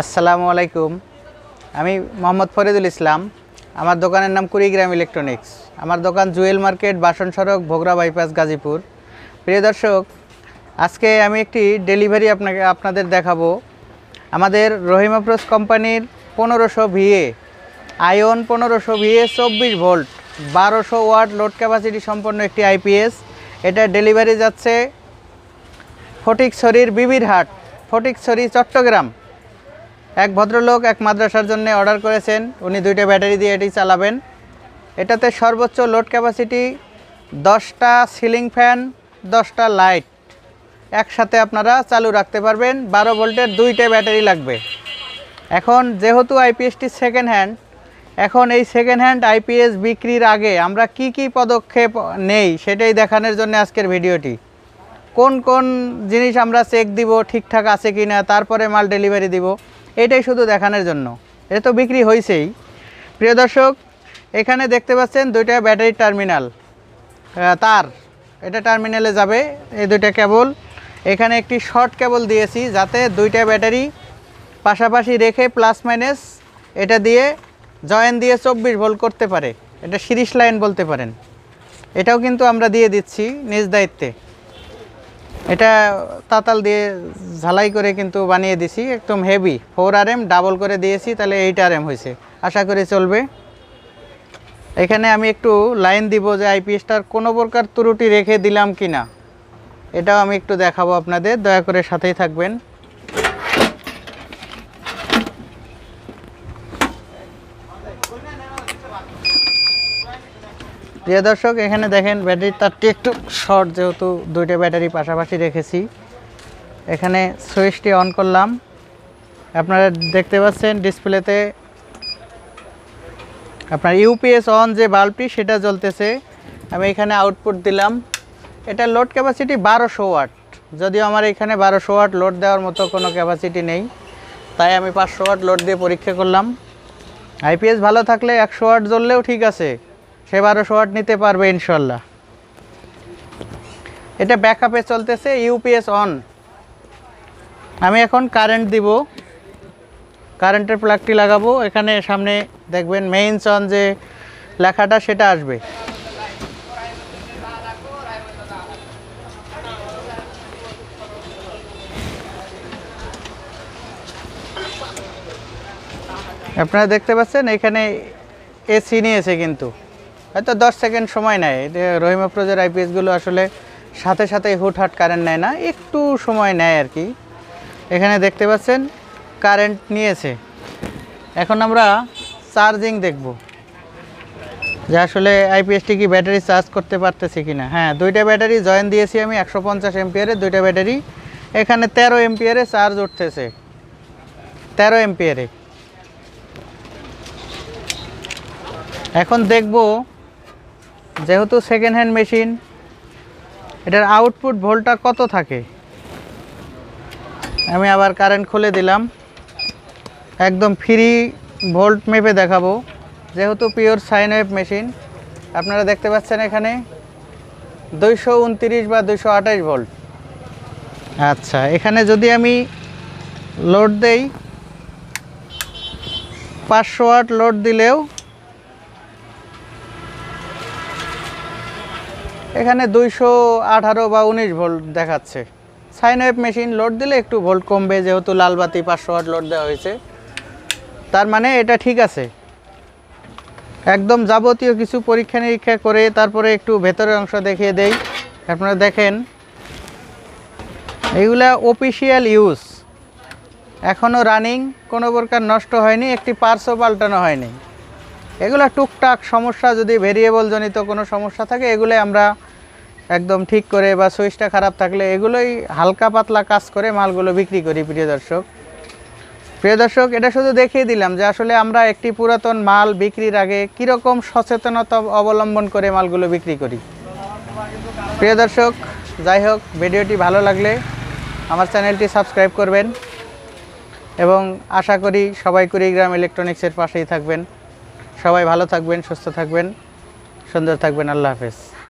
আসসালামু আলাইকুম। আমি মোহাম্মদ ফরিদুল ইসলাম। আমার দোকানের নাম কুড়িগ্রাম ইলেকট্রনিক্স। আমার দোকান জুয়েল মার্কেট, বাসন সড়ক, ভোগরা বাইপাস, গাজীপুর। প্রিয় দর্শক, আজকে আমি একটি ডেলিভারি আপনাকে, আপনাদের দেখাবো। আমাদের রহিম আফরোজ কোম্পানির পনেরোশো ভিএ, আয়ন পনেরোশো ভিএ, চব্বিশ ভোল্ট, বারোশো ওয়াট লোড ক্যাপাসিটি সম্পন্ন একটি আইপিএস। এটা ডেলিভারি যাচ্ছে ফটিকছড়ির বিবির হাট, ফটিকছড়ি, চট্টগ্রাম। এক ভদ্রলোক এক মাদ্রাসার জন্য অর্ডার করেছেন। উনি দুইটা ব্যাটারি দিয়ে এটি চালাবেন। এটাতে সর্বোচ্চ লোড ক্যাপাসিটি দশটা সিলিং ফ্যান, দশটা লাইট একসাথে আপনারা চালু রাখতে পারবেন। বারো ভোল্টের দুইটা ব্যাটারি লাগবে। এখন যেহেতু আইপিএসটি সেকেন্ড হ্যান্ড এখন এই সেকেন্ড হ্যান্ড আইপিএস বিক্রির আগে আমরা কি কি পদক্ষেপ নেই সেটাই দেখানোর জন্য আজকের ভিডিওটি। কোন কোন জিনিস আমরা চেক দিব, ঠিকঠাক আছে কি না তারপরে মাল ডেলিভারি দিব। এটাই শুধু দেখানোর জন্য। এটা তো বিক্রি হয়েছেই প্রিয় দর্শক, এখানে দেখতে পাচ্ছেন দুইটা ব্যাটারি টার্মিনাল। তার। এটা টার্মিনালে যাবে এই দুইটা কেবল। এখানে একটি শর্ট কেবল দিয়েছি যাতে দুইটা ব্যাটারি পাশাপাশি রেখে প্লাস মাইনাস এটা দিয়ে জয়েন দিয়ে চব্বিশ ভোল্ট করতে পারে। এটা সিরিজ লাইন বলতে পারেন। এটাও কিন্তু আমরা দিয়ে দিচ্ছি নিজ দায়িত্বে। এটা তাতাল দিয়ে ঝালাই করে কিন্তু বানিয়ে দিছি, একদম heavy four R M double করে দিয়েছি, তাহলে এইট আর এম হয়েছে। আশা করি চলবে। এখানে আমি একটু লাইন দিব যে আইপিএসটার কোনো প্রকার ত্রুটি রেখে দিলাম কি না এটাও আমি একটু দেখাবো আপনাদের, দয়া করে সাথেই থাকবেন। প্রিয় দর্শক, এখানে দেখেন ব্যাটারির তারটি একটু শর্ট, যেহেতু দুইটা ব্যাটারি পাশাপাশি রেখেছি। এখানে সুইচটি অন করলাম। আপনারা দেখতে পাচ্ছেন ডিসপ্লেতে আপনার ইউপিএস অন যে বাল্বটি, সেটা জ্বলতেছে। আমি এখানে আউটপুট দিলাম। এটা লোড ক্যাপাসিটি বারোশো ওয়াট। যদিও আমার এখানে বারোশো ওয়াট লোড দেওয়ার মতো কোনো ক্যাপাসিটি নেই, তাই আমি পাঁচশো ওয়াট লোড দিয়ে পরীক্ষা করলাম। আইপিএস ভালো থাকলে একশো ওয়াট জ্বললেও ঠিক আছে। সে বারোশো ওয়াট নিতে পারবে ইনশাল্লাহ। এটা ব্যাকআপে চলতেছে ইউপিএস অন আমি এখন কারেন্ট দিব। কারেন্টের প্লাগটি লাগাবো। এখানে সামনে দেখবেন মেইনস অন যে লেখাটা, সেটা আসবে। আপনারা দেখতে পাচ্ছেন, এখানে এসি নিয়েছে কিন্তু। হয়তো দশ সেকেন্ড সময় নেয়। রহিমা প্রজের আইপিএসগুলো আসলে সাথে সাথে হুটহাট কারেন্ট নেয় না, একটু সময় নেয় আর কি। এখানে দেখতে পাচ্ছেন কারেন্ট নিয়েছে। এখন আমরা চার্জিং দেখব। যে আসলে আইপিএসটি কি ব্যাটারি চার্জ করতে পারতেছে কি না হ্যাঁ দুইটা ব্যাটারি জয়েন দিয়েছি আমি একশো পঞ্চাশ এমপিয়ারের দুইটা ব্যাটারি। এখানে তেরো এমপিয়ারে চার্জ উঠতেছে। তেরো এমপিয়ারে এখন দেখব যেহেতু সেকেন্ড হ্যান্ড মেশিন এটার আউটপুট ভোল্টটা কত থাকে? আমি আবার কারেন্ট খুলে দিলাম। একদম ফ্রি ভোল্ট মেপে দেখাবো। যেহেতু পিওর সাইন ওয়েভ মেশিন আপনারা দেখতে পাচ্ছেন এখানে দুইশো উনত্রিশ বা দুইশো আঠাশ ভোল্ট আচ্ছা এখানে যদি আমি লোড দেই, পাঁচশো ওয়াট লোড দিলেও এখানে দুইশো আঠারো বা উনিশ ভোল্ট দেখাচ্ছে। সাইন ওয়েভ মেশিন লোড দিলে একটু ভোল্ট কমবে, যেহেতু লালবাতি পাঁচশো ওয়াট লোড দেওয়া হয়েছে। তার মানে এটা ঠিক আছে। একদম যাবতীয় কিছু পরীক্ষা নিরীক্ষা করে তারপরে একটু ভেতরের অংশ দেখিয়ে দেই। আপনারা দেখেন এইগুলা অফিসিয়াল ইউজ এখনও রানিং কোনো প্রকার নষ্ট হয়নি, একটি পার্সও পাল্টানো হয়নি। এগুলো টুকটাক সমস্যা, যদি ভেরিয়েবল জনিত কোনো সমস্যা থাকে এগুলো আমরা একদম ঠিক করে বা সুইচটা খারাপ থাকলে এগুলোই হালকা পাতলা কাজ করে মালগুলো বিক্রি করি, প্রিয় দর্শক। প্রিয় দর্শক, এটা শুধু দেখিয়ে দিলাম যে আসলে আমরা একটি পুরাতন মাল বিক্রির আগে কীরকম সচেতনতা অবলম্বন করে মালগুলো বিক্রি করি। প্রিয় দর্শক, যাই হোক, ভিডিওটি ভালো লাগলে আমার চ্যানেলটি সাবস্ক্রাইব করবেন এবং আশা করি সবাই কুড়িগ্রাম ইলেকট্রনিক্সের পাশেই থাকবেন। সবাই ভালো থাকবেন, সুস্থ থাকবেন। সুন্দর থাকবেন। আল্লাহ হাফেজ।